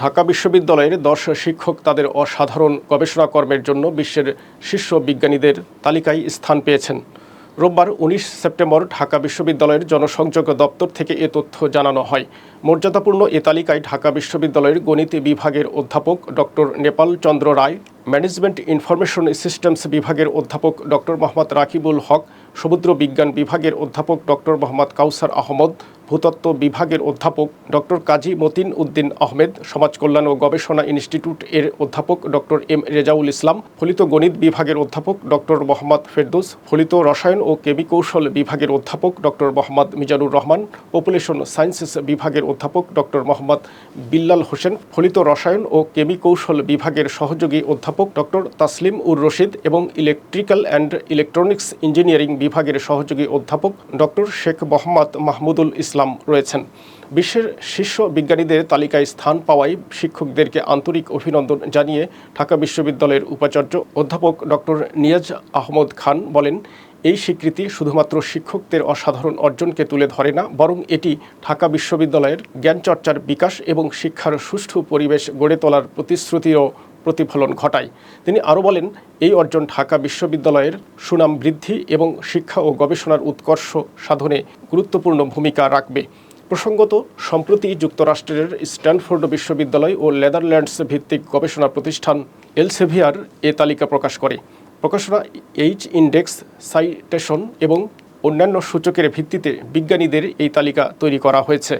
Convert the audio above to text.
ঢাকা বিশ্ববিদ্যালয়ের দশ শিক্ষক তাদের অসাধারণ গবেষণা কর্মের জন্য বিশ্বের শীর্ষ বিজ্ঞানীদের তালিকায় স্থান পেয়েছেন। রোববার উনিশ সেপ্টেম্বর ঢাকা বিশ্ববিদ্যালয়ের জনসংযোগ দপ্তর থেকে এ তথ্য জানানো হয়। মর্যাদাপূর্ণ এ তালিকায় ঢাকা বিশ্ববিদ্যালয়ের গণিত বিভাগের অধ্যাপক doctor Nepal Chandra Roy, management information systems বিভাগের অধ্যাপক ডক্টর মোহাম্মদ রাকিবুল হক, সমুদ্র বিজ্ঞান বিভাগের অধ্যাপক ডক্টর মোহাম্মদ কাউসার আহমদ ভূতত্ত্ব বিভাগের অধ্যাপক ডক্টর কাজী মতিন উদ্দিন আহমেদ, সমাজ কল্যাণ ও গবেষণা ইনস্টিটিউট এর অধ্যাপক ডক্টর এম রেজাউল ইসলাম, ফলিত গণিত বিভাগের অধ্যাপক ডক্টর মোহাম্মদ ফেরদৌস, ফলিত রসায়ন ও কেমিকৌশল বিভাগের অধ্যাপক doctor Mohammad Mizanur Rahman population sciences বিভাগের অধ্যাপক ডক্টর মোহাম্মদ বিল্লাল হোসেন, ফলিত রসায়ন ও কেমি কৌশল বিভাগের সহযোগী অধ্যাপক ডক্টর তাসলিম উর রশিদ এবং ইলেকট্রিক্যাল অ্যান্ড ইলেকট্রনিক্স ইঞ্জিনিয়ারিং বিভাগের সহযোগী অধ্যাপক ডক্টর শেখ মোহাম্মদ মাহমুদুল ইসলাম। রয়েছেন। বিশ্বের শীর্ষ বিজ্ঞানীদের তালিকায় স্থান পাওয়ায় শিক্ষকদেরকে আন্তরিক অভিনন্দন জানিয়ে ঢাকা বিশ্ববিদ্যালয়ের উপাচার্য অধ্যাপক ডক্টর নিয়াজ আহমদ খান বলেন, এই স্বীকৃতি শুধুমাত্র শিক্ষকদের অসাধারণ অর্জনকে তুলে ধরে না, বরং এটি ঢাকা বিশ্ববিদ্যালয়ের জ্ঞানচর্চার বিকাশ এবং শিক্ষার সুষ্ঠু পরিবেশ গড়ে তোলার প্রতিশ্রুতিরও প্রতিফলন ঘটায়। তিনি আরও বলেন, এই অর্জন ঢাকা বিশ্ববিদ্যালয়ের সুনাম বৃদ্ধি এবং শিক্ষা ও গবেষণার উৎকর্ষ সাধনে গুরুত্বপূর্ণ ভূমিকা রাখবে। প্রসঙ্গত, সম্প্রতি যুক্তরাষ্ট্রের স্ট্যানফোর্ড বিশ্ববিদ্যালয় ও নেদারল্যান্ডস ভিত্তিক গবেষণা প্রতিষ্ঠান এলসেভিয়ার এ তালিকা প্রকাশ করে। প্রকাশনা এইচ ইন্ডেক্স, সাইটেশন এবং অন্যান্য সূচকের ভিত্তিতে বিজ্ঞানীদের এই তালিকা তৈরি করা হয়েছে।